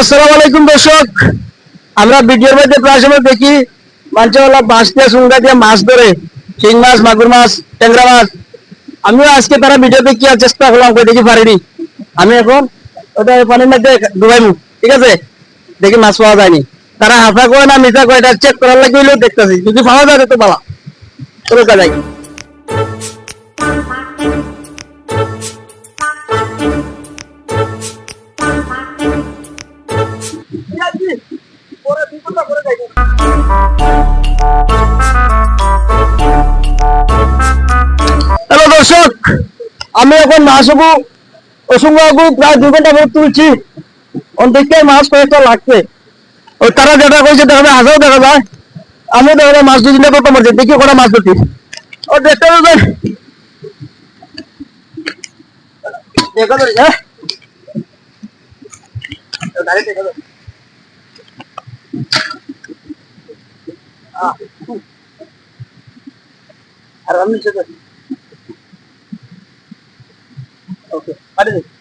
আসসালামু আলাইকুম দর্শক। আমরা ভিডিওর মধ্যে প্রায় সময় দেখি মানুষওয়ালা বাঁশ দিয়ে, সুঙ্গা দিয়ে মাছ ধরে, শিং মাছ, মাগুর মাছ, ট্যাংরা মাছ। আমিও আজকে তারা ভিডিও দেখি আর চেষ্টা করলাম, কই দেখি পারিনি। আমি এখন ওটা পানির মধ্যে ডুবাইমু, ঠিক আছে? দেখি মাছ পাওয়া যায়নি। তারা হাফা করে না মিঠা করে এটা চেক করার লাগে দেখতেছি। যদি পাওয়া যায় তো পালা। চলো যাই হ্যালো দর্শক, আমি এখন মাছ হব অসংখ্য প্রায় দু ঘণ্টা পর তুলছি। অনেকটাই মাছ কয়েকটা লাগছে। ওই তারা যেটা কইছে দেখা যায়, হাজারও দেখা যায়। আমি দেখা মাছ দুদিনে কত মারছি, দেখি কটা মাছ ধরছি। ও, দেখতে হবে দেখা যায় হ্যাঁ? Direct দেখা যায়। আহ,